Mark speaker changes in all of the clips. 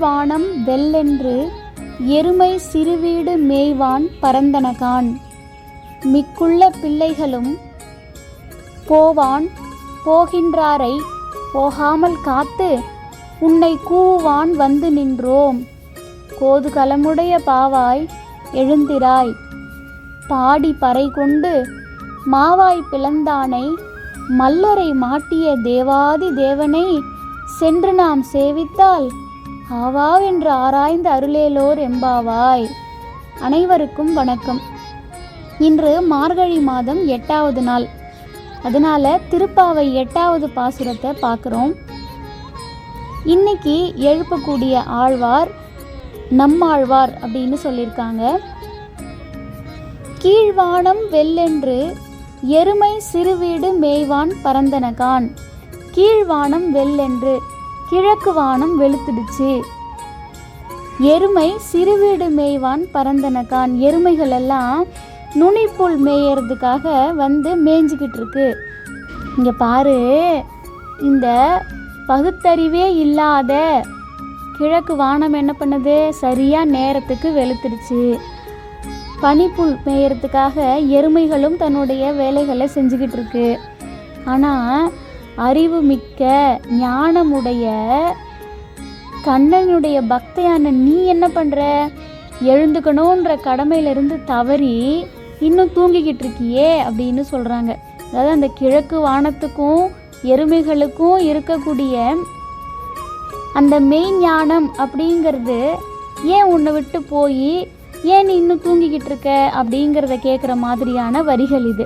Speaker 1: வானம் வெல்லென்று எருமை சிறுவீடு மேய்வான் பரந்தனகான். மிக்குள்ள பிள்ளைகளும் போவான் போகின்றாரை போகாமல் காத்து உன்னை கூவான் வந்து நின்றோம். கோதுகலமுடைய பாவாய் எழுந்திராய். பாடி பறை கொண்டு மாவாய் பிளந்தானை மல்லரை மாட்டிய தேவாதி தேவனை சென்று நாம் சேவித்தால் ஆவாவென்று ஆராய்ந்து அருளேலோர் எம்பாவாய். அனைவருக்கும் வணக்கம். இன்று மார்கழி மாதம் எட்டாவது நாள். அதனால திருப்பாவை எட்டாவது பாசுரத்தை பார்க்குறோம். இன்னைக்கு எழுப்பக்கூடிய ஆழ்வார் நம்மாழ்வார் அப்படின்னு சொல்லியிருக்காங்க. கீழ்வானம் வெல்லென்று எருமை சிறுவீடு மேய்வான் பரந்தனகான். கீழ்வானம் வெல்லென்று கிழக்கு வானம் வெளுத்துடுச்சு. எருமை சிறுவீடு மேய்வான் பரந்தனகான் எருமைகள் எல்லாம் நுனிப்புல் மேயறதுக்காக வந்து மேய்ஞ்சிக்கிட்டு இருக்கு இங்கே பாரு இந்த பகுத்தறிவே இல்லாத கிழக்கு வானம் என்ன பண்ணுது? சரியாக நேரத்துக்கு வெளுத்துடுச்சு. பனிப்புல் மேயறதுக்காக எருமைகளும் தன்னுடைய வேலைகளை செஞ்சுக்கிட்டு இருக்கு ஆனால் அறிவு மிக்க ஞானமுடைய கண்ணனுடைய பக்தையான நீ என்ன பண்ணுற எழுந்துக்கணுன்ற கடமையிலிருந்து தவறி இன்னும் தூங்கிக்கிட்டு இருக்கியே அப்படின்னு சொல்கிறாங்க அதாவது அந்த கிழக்கு வானத்துக்கும் எருமைகளுக்கும் இருக்கக்கூடிய அந்த மெய் ஞானம் அப்படிங்கிறது ஏன் உன்னை விட்டு போய் ஏன் நீ இன்னும் தூங்கிக்கிட்டு இருக்க அப்படிங்கிறத கேட்குற மாதிரியான வரிகள் இது.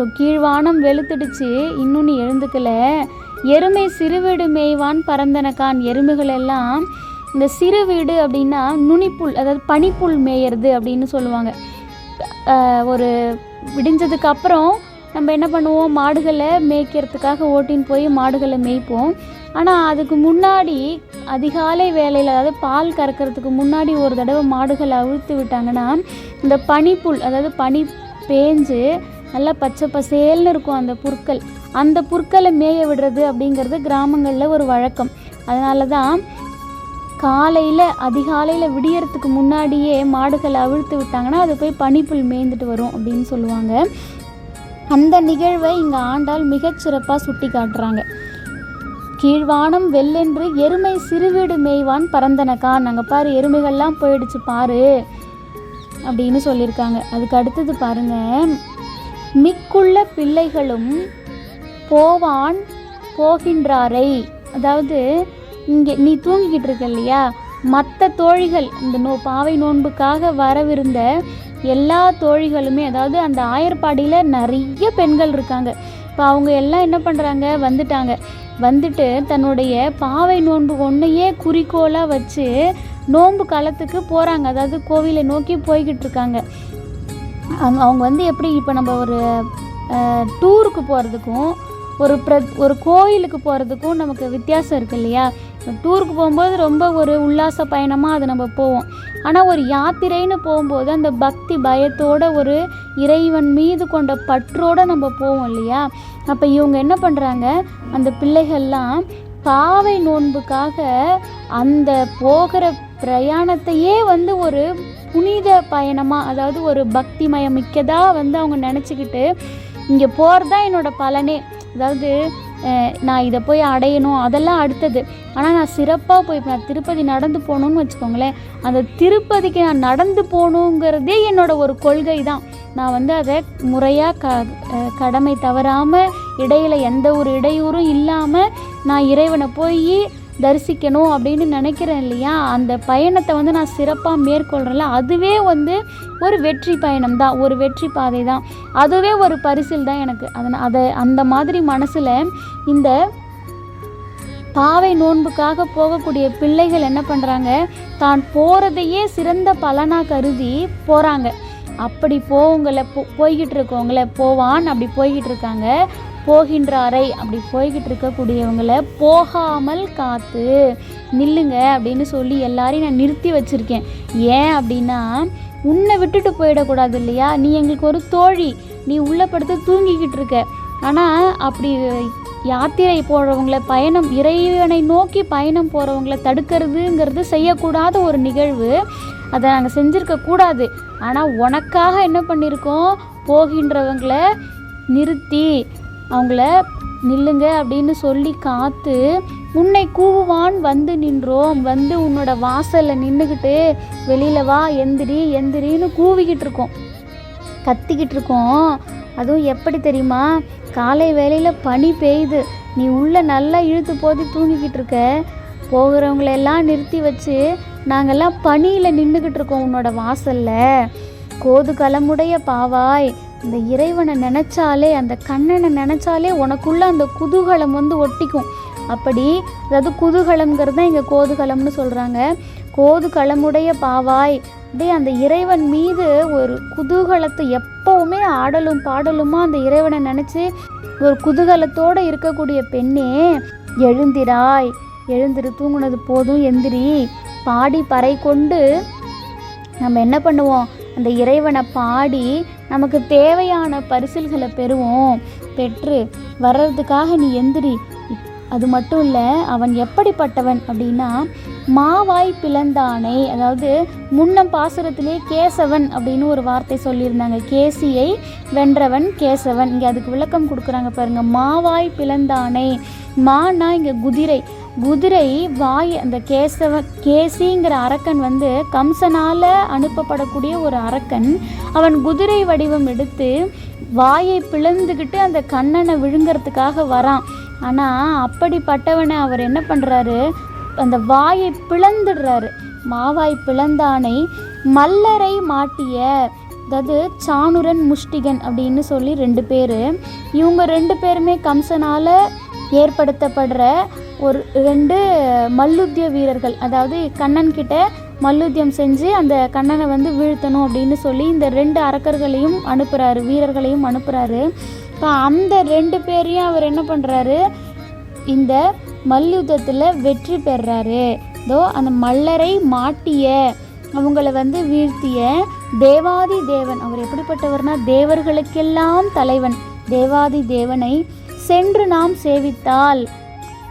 Speaker 1: ஸோ கீழ்வானம் வெளுத்துடுச்சு. இன்னும் நீ எழுந்துக்கல. எருமை சிறுவீடு மேய்வான் பரந்தனக்கான் எருமைகள் எல்லாம் இந்த சிறுவீடு அப்படின்னா நுனிப்புல் அதாவது பனிப்புல் மேயறது அப்படின்னு சொல்லுவாங்க. ஒரு விடிஞ்சதுக்கு அப்புறம் நம்ம என்ன பண்ணுவோம்? மாடுகளை மேய்க்கிறதுக்காக ஓட்டின்னு போய் மாடுகளை மேய்ப்போம். ஆனால் அதுக்கு முன்னாடி அதிகாலை வேலையில் அதாவது பால் கறக்கிறதுக்கு முன்னாடி ஒரு தடவை மாடுகளை அவிழ்த்து விட்டாங்கன்னா இந்த பனிப்புல் அதாவது பனி பேஞ்சு நல்லா பச்சை பசேல்னு இருக்கும் அந்த புற்கள். அந்த புற்களை மேய விடுறது அப்படிங்கிறது கிராமங்களில் ஒரு வழக்கம். அதனால தான் காலையில் அதிகாலையில் விடியறதுக்கு முன்னாடியே மாடுகளை அவிழ்த்து விட்டாங்கன்னா அது போய் பனிப்புல் மேய்ந்துட்டு வரும் அப்படின்னு சொல்லுவாங்க. அந்த நிகழ்வை இங்கே ஆண்டால் மிகச்சிறப்பாக சுட்டி காட்டுறாங்க. கீழ்வானம் வெள்ளென்று எருமை சிறுவீடு மேய்வான் பரந்தனக்கா நாங்கள் பாரு எருமைகள்லாம் போயிடுச்சு பாரு அப்படின்னு சொல்லியிருக்காங்க. அதுக்கு அடுத்தது பாருங்கள் மிக்குள்ள பிள்ளைகளும் போவான் போகின்றாரை. அதாவது இங்கே நீ தூங்கிக்கிட்டு இருக்க இல்லையா? மற்ற தோழிகள் இந்த நோ பாவை நோன்புக்காக வரவிருந்த எல்லா தோழிகளுமே அதாவது அந்த ஆயர்பாடியில் நிறைய பெண்கள் இருக்காங்க. இப்போ அவங்க எல்லாம் என்ன பண்ணுறாங்க வந்துட்டாங்க. வந்துட்டு தன்னுடைய பாவை நோன்பு ஒன்றையே குறிக்கோளாக வச்சு நோன்பு காலத்துக்கு போகிறாங்க அதாவது கோவிலை நோக்கி போய்கிட்டு இருக்காங்க. அவங்க அவங்க வந்து எப்படி இப்போ நம்ம ஒரு டூருக்கு போகிறதுக்கும் ஒரு ப்ர ஒரு கோயிலுக்கு போகிறதுக்கும் நமக்கு வித்தியாசம் இருக்கு இல்லையா? டூருக்கு போகும்போது ரொம்ப ஒரு உல்லாச பயணமாக அது நம்ம போவோம். ஆனால் ஒரு யாத்திரைன்னு போகும்போது அந்த பக்தி பயத்தோட ஒரு இறைவன் மீது கொண்ட பற்றோடு நம்ம போவோம் இல்லையா? அப்போ இவங்க என்ன பண்ணுறாங்க அந்த பிள்ளைகள்லாம் பாவை நோன்புக்காக அந்த போகிற பிரயாணத்தையே வந்து ஒரு புனித பயணமாக அதாவது ஒரு பக்திமயம் மிக்கதாக வந்து அவங்க நினச்சிக்கிட்டு இங்கே போகிறது தான் என்னோடய பலனே. அதாவது நான் இதை போய் அடையணும் அதெல்லாம் அடுத்தது. ஆனால் நான் சிறப்பாக போய் இப்போ நான் திருப்பதி நடந்து போகணுன்னு வச்சுக்கோங்களேன். அந்த திருப்பதிக்கு நான் நடந்து போகணுங்கிறதே என்னோடய ஒரு கொள்கை தான் நான் வந்து அதை முறையாக க கடமை தவறாமல் இடையில் எந்த ஒரு இடையூறும் இல்லாமல் நான் இறைவனை போய் தரிசிக்கணும் அப்படின்னு நினைக்கிறேன் இல்லையா? அந்த பயணத்தை வந்து நான் சிறப்பாக மேற்கொள்கிறேன்ல அதுவே வந்து ஒரு வெற்றி பயணம் தான். ஒரு வெற்றி பாதை தான். அதுவே ஒரு பரிசில் தான் எனக்கு. அதனால் அதை அந்த மாதிரி மனசில் இந்த பாவை நோன்புக்காக போகக்கூடிய பிள்ளைகள் என்ன பண்ணுறாங்க தான் போகிறதையே சிறந்த பலனாக கருதி போகிறாங்க அப்படி போவங்களை போ போய்கிட்டு இருக்கவங்கள போவான் அப்படி போய்கிட்டு இருக்காங்க. போகின்றாரை. அப்படி போய்கிட்டு இருக்கக்கூடியவங்கள போகாமல் காத்து நில்லுங்க அப்படின்னு சொல்லி எல்லாரையும் நான் நிறுத்தி வச்சுருக்கேன். ஏன் அப்படின்னா உன்னை விட்டுட்டு போயிடக்கூடாது இல்லையா? நீ எங்களுக்கு ஒரு தோழி. நீ உள்ள படுத்து தூங்கிக்கிட்டு இருக்க ஆனால் அப்படி யாத்திரை போகிறவங்கள பயணம் இறைவனை நோக்கி பயணம் போகிறவங்கள தடுக்கிறதுங்கிறது செய்யக்கூடாத ஒரு நிகழ்வு. அதை நாங்கள் செஞ்சுருக்க கூடாது. ஆனால் உனக்காக என்ன பண்ணியிருக்கோம் போகின்றவங்கள நிறுத்தி அவங்கள நில்லுங்க அப்படின்னு சொல்லி காத்து உன்னை கூவுவான் வந்து நின்றோம். வந்து உன்னோட வாசலில் நின்றுக்கிட்டு வெளியில் வா எந்திரி எந்திரின்னு கூவிக்கிட்டு இருக்கோம். கத்திக்கிட்டு இருக்கோம். அதுவும் எப்படி தெரியுமா? காலை வேளையில் பனி பெய்யுது. நீ உள்ளே நல்லா இழுத்து போதி தூங்கிக்கிட்டு இருக்க. போகிறவங்களெல்லாம் நிறுத்தி வச்சு நாங்கள்லாம் பனியில் நின்றுக்கிட்டு இருக்கோம் உன்னோட வாசலில். கோது கலமுடைய பாவாய் இந்த இறைவனை நினச்சாலே அந்த கண்ணனை நினச்சாலே உனக்குள்ள அந்த குதூகலம் வந்து ஒட்டிக்கும். அப்படி அதாவது குதூகலம்ங்கிறது தான் இங்கே கோதுகலம்னு சொல்கிறாங்க கோதுகலமுடைய பாவாய். அப்படியே அந்த இறைவன் மீது ஒரு குதூகலத்தை எப்போவுமே ஆடலும் பாடலுமா அந்த இறைவனை நினச்சி ஒரு குதூகலத்தோடு இருக்கக்கூடிய பெண்ணே எழுந்திராய். எழுந்திரு தூங்குனது போதும் எந்திரி. பாடி பறை கொண்டு நம்ம என்ன பண்ணுவோம்? அந்த இறைவனை பாடி நமக்கு தேவையான பரிசில்களை பெறுவோம். பெற்று வர்றதுக்காக நீ எந்திரி. அது மட்டும் இல்லை அவன் எப்படிப்பட்டவன் அப்படின்னா மாவாய் பிளந்தானை அதாவது முன்னம் பாசுரத்திலே கேசவன் அப்படின்னு ஒரு வார்த்தை சொல்லியிருந்தாங்க. கேசியை வென்றவன் கேசவன். இங்கே அதுக்கு விளக்கம் கொடுக்குறாங்க பாருங்கள் மாவாய் பிளந்தானை. மானா இங்கே குதிரை. குதிரை வாய் அந்த கேசவ கேசிங்கிற அரக்கன் வந்து கம்சனால் அனுப்பப்படக்கூடிய ஒரு அரக்கன். அவன் குதிரை வடிவம் எடுத்து வாயை பிளந்துக்கிட்டு அந்த கண்ணனை விழுங்கிறதுக்காக வரான். ஆனால் அப்படிப்பட்டவனை அவர் என்ன பண்ணுறாரு அந்த வாயை பிளந்துடுறாரு. மாவாய் பிளந்தானை மல்லரை மாட்டிய அதாவது சாணுரன் முஷ்டிகன் அப்படின்னு சொல்லி ரெண்டு பேர். இவங்க ரெண்டு பேருமே கம்சனால் ஏற்படுத்தப்படுற ஒரு ரெண்டு மல்லுத்திய வீரர்கள் அதாவது கண்ணன் கிட்ட மல்லுத்தியம் செஞ்சு அந்த கண்ணனை வந்து வீழ்த்தணும் அப்படின்னு சொல்லி இந்த ரெண்டு அரக்கர்களையும் அனுப்புகிறாரு வீரர்களையும் அனுப்புகிறாரு இப்போ அந்த ரெண்டு பேரையும் அவர் என்ன பண்ணுறாரு இந்த மல்யுத்தத்தில் வெற்றி பெறாரு. இதோ அந்த மல்லரை மாட்டிய அவங்கள வந்து வீழ்த்திய தேவாதி தேவன். அவர் எப்படிப்பட்டவர்னா தேவர்களுக்கெல்லாம் தலைவன். தேவாதி தேவனை சென்று நாம் சேவித்தால்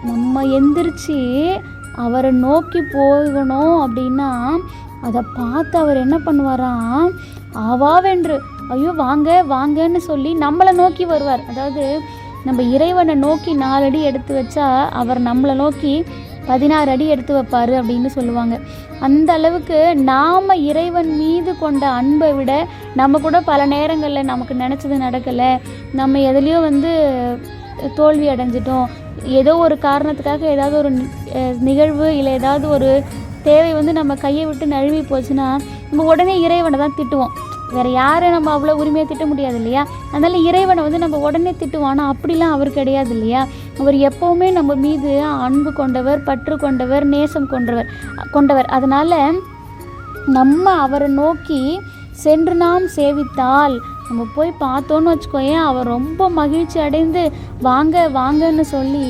Speaker 1: நம்ம எந்திரிச்சு அவரை நோக்கி போகணும் அப்படின்னா அதை பார்த்து அவர் என்ன பண்ணுவாராம்? ஆவாவென்று. ஐயோ வாங்க வாங்கன்னு சொல்லி நம்மளை நோக்கி வருவார். அதாவது நம்ம இறைவனை நோக்கி நாலு அடி எடுத்து வச்சா அவர் நம்மளை நோக்கி பதினாறு அடி எடுத்து வைப்பார் அப்படின்னு சொல்லுவாங்க. அந்த அளவுக்கு நாம் இறைவன் மீது கொண்ட அன்பை விட நம்ம கூட பல நேரங்களில் நமக்கு நினச்சது நடக்கலை. நம்ம எதுலேயோ வந்து தோல்வி அடைஞ்சிட்டோம். ஏதோ ஒரு காரணத்துக்காக ஏதாவது ஒரு நிகழ்வு இல்லை ஏதாவது ஒரு தேவை வந்து நம்ம கையை விட்டு நழுவி போச்சுன்னா நம்ம உடனே இறைவனை தான் திட்டுவோம். வேறு யாரை நம்ம அவ்வளோ உரிமையாக திட்ட முடியாது இல்லையா? அதனால் இறைவனை வந்து நம்ம உடனே திட்டுவோம். ஆனால் அப்படிலாம் அவர் கிடையாது இல்லையா? அவர் எப்போவுமே நம்ம மீது அன்பு கொண்டவர் பற்று கொண்டவர் நேசம் கொண்டவர் கொண்டவர். அதனால் நம்ம அவரை நோக்கி சென்று நாம் சேவித்தால் நம்ம போய் பார்த்தோன்னு வச்சுக்கோயேன் அவர் ரொம்ப மகிழ்ச்சி அடைந்து வாங்க வாங்கன்னு சொல்லி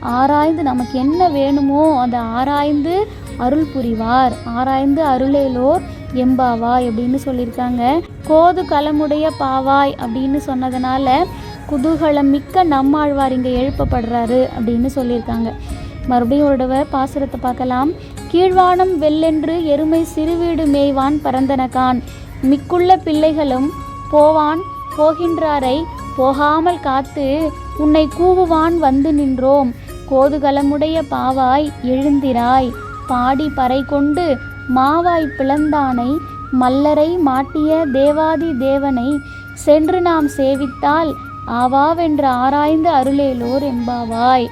Speaker 1: ஆராய்ந்து நமக்கு என்ன வேணுமோ அதை ஆராய்ந்து அருள் புரிவார். ஆராய்ந்து அருளேலோர் எம்பாவாய் அப்படின்னு சொல்லியிருக்காங்க. கோது கலமுடைய பாவாய் அப்படின்னு சொன்னதுனால குதூகலம் மிக்க நம்மாழ்வார் இங்கே எழுப்பப்படுறாரு அப்படின்னு சொல்லியிருக்காங்க. மறுபடியும் ஒரு தடவை பாசுரத்தை பார்க்கலாம். கீழ்வானம் வெள்ளென்று எருமை சிறுவீடு மேய்வான் பரந்தனகான். மிக்குள்ள பிள்ளைகளும் போவான் போகின்றாரை போகாமல் காத்து உன்னை கூவுவான் வந்து நின்றோம். கோதுகலமுடைய பாவாய் எழுந்திராய். பாடி பறை கொண்டு மாவாய் பிளந்தானை மல்லரை மாட்டிய தேவாதி தேவனை சென்று நாம் சேவித்தால் ஆவாவென்று ஆராய்ந்து அருளேலோர் எம்பாவாய்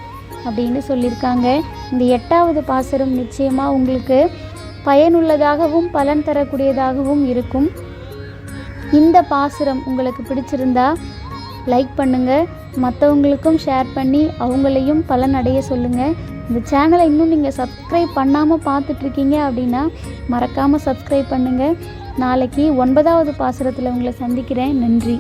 Speaker 1: அப்படின்னு சொல்லியிருக்காங்க. இந்த எட்டாவது பாசரம் நிச்சயமாக உங்களுக்கு பயனுள்ளதாகவும் பலன் தரக்கூடியதாகவும் இருக்கும். இந்த பாசுரம் உங்களுக்கு பிடிச்சிருந்தா லைக் பண்ணுங்கள் மற்றவங்களுக்கும் ஷேர் பண்ணி அவங்களையும் பலனடைய சொல்லுங்கள் இந்த சேனலை இன்னும் நீங்கள் சப்ஸ்கிரைப் பண்ணாமல் பார்த்துட்ருக்கீங்க அப்படின்னா மறக்காமல் சப்ஸ்கிரைப் பண்ணுங்கள் நாளைக்கு ஒன்பதாவது பாசுரத்தில் உங்களை சந்திக்கிறேன். நன்றி.